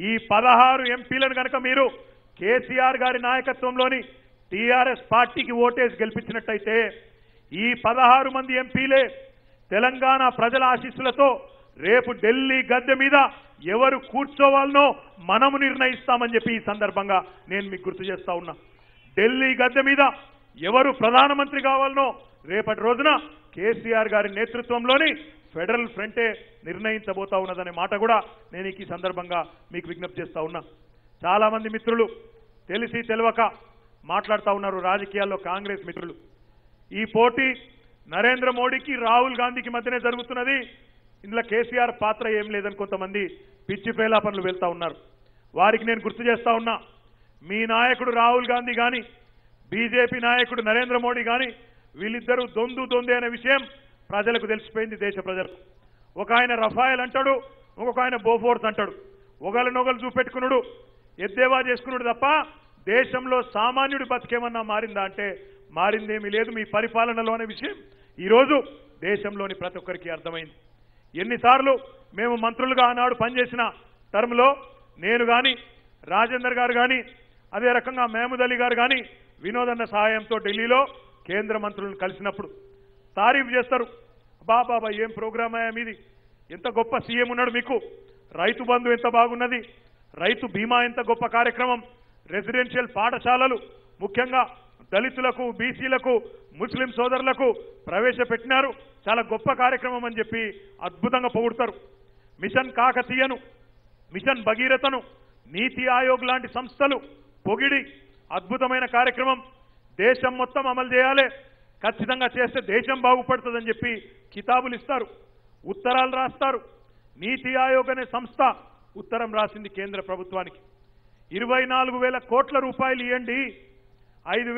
ఈ పదహారు ఎంపీలను కనుక మీరు కేసీఆర్ గారి నాయకత్వంలోని టీఆర్ఎస్ పార్టీకి ఓటేసి గెలిపించినట్టయితే ఈ పదహారు మంది ఎంపీలే తెలంగాణ ప్రజల ఆశీస్సులతో రేపు ఢిల్లీ గద్దె మీద ఎవరు కూర్చోవాలనో మనము నిర్ణయిస్తామని చెప్పి ఈ సందర్భంగా నేను మీకు గుర్తు చేస్తా ఉన్నా. ఢిల్లీ గద్దె మీద ఎవరు ప్రధానమంత్రి కావాలనో రేపటి రోజున కేసీఆర్ గారి నేతృత్వంలోని ఫెడరల్ ఫ్రంటే నిర్ణయించబోతా ఉన్నదనే మాట కూడా నేను ఈ సందర్భంగా మీకు విజ్ఞప్తి చేస్తా ఉన్నా. చాలామంది మిత్రులు తెలిసి తెలియక మాట్లాడుతూ ఉన్నారు రాజకీయాల్లో కాంగ్రెస్ మిత్రులు. ఈ పోటీ నరేంద్ర మోడీకి రాహుల్ గాంధీకి మధ్యనే జరుగుతున్నది. ఇందులో కేసీఆర్ పాత్ర ఏం లేదని కొంతమంది పిచ్చి పేలాపనలు వెళ్తా ఉన్నారు. వారికి నేను గుర్తు చేస్తా ఉన్నా మీ నాయకుడు రాహుల్ గాంధీ కానీ బీజేపీ నాయకుడు నరేంద్ర మోడీ కానీ వీళ్ళిద్దరూ దొందు దొందే అనే విషయం ప్రజలకు తెలిసిపోయింది దేశ ప్రజలకు. ఒక ఆయన రఫాయల్ అంటాడు ఇంకొక ఆయన బోఫోర్స్ అంటాడు. ఒకళ్ళు నొగలు చూపెట్టుకున్నాడు ఎద్దేవా చేసుకున్నాడు తప్ప దేశంలో సామాన్యుడి బతికేమన్నా మారిందా అంటే మారిందేమీ లేదు. మీ పరిపాలనలో అనే విషయం. ఈరోజు దేశంలోని ప్రతి ఒక్కరికి అర్థమైంది. ఎన్నిసార్లు మేము మంత్రులుగా ఆనాడు పనిచేసిన టర్మ్లో నేను కానీ రాజేందర్ గారు కానీ అదే రకంగా మహమూద్ అలీ గారు కానీ వినోదన్న సహాయంతో ఢిల్లీలో కేంద్ర మంత్రులను కలిసినప్పుడు తారీఫ్ చేస్తారు. బాబా ఏం ప్రోగ్రామ్ అయ్యా మీది? ఎంత గొప్ప సీఎం ఉన్నాడు మీకు. రైతు బంధు ఎంత బాగున్నది. రైతు బీమా ఎంత గొప్ప కార్యక్రమం. రెసిడెన్షియల్ పాఠశాలలు ముఖ్యంగా దళితులకు బీసీలకు ముస్లిం సోదరులకు ప్రవేశపెట్టినారు. చాలా గొప్ప కార్యక్రమం అని చెప్పి అద్భుతంగా పొగుడతారు. మిషన్ కాకతీయను మిషన్ భగీరథను నీతి ఆయోగ్ లాంటి సంస్థలు పొగిడి అద్భుతమైన కార్యక్రమం. దేశం మొత్తం అమలు చేయాలి. ఖచ్చితంగా చేస్తే దేశం బాగుపడుతుందని చెప్పి కితాబులు ఇస్తారు ఉత్తరాలు రాస్తారు. నీతి ఆయోగ్ అనే సంస్థ ఉత్తరం రాసింది కేంద్ర ప్రభుత్వానికి. ఇరవై నాలుగు వేల కోట్ల రూపాయలు ఇవ్వండి ఐదు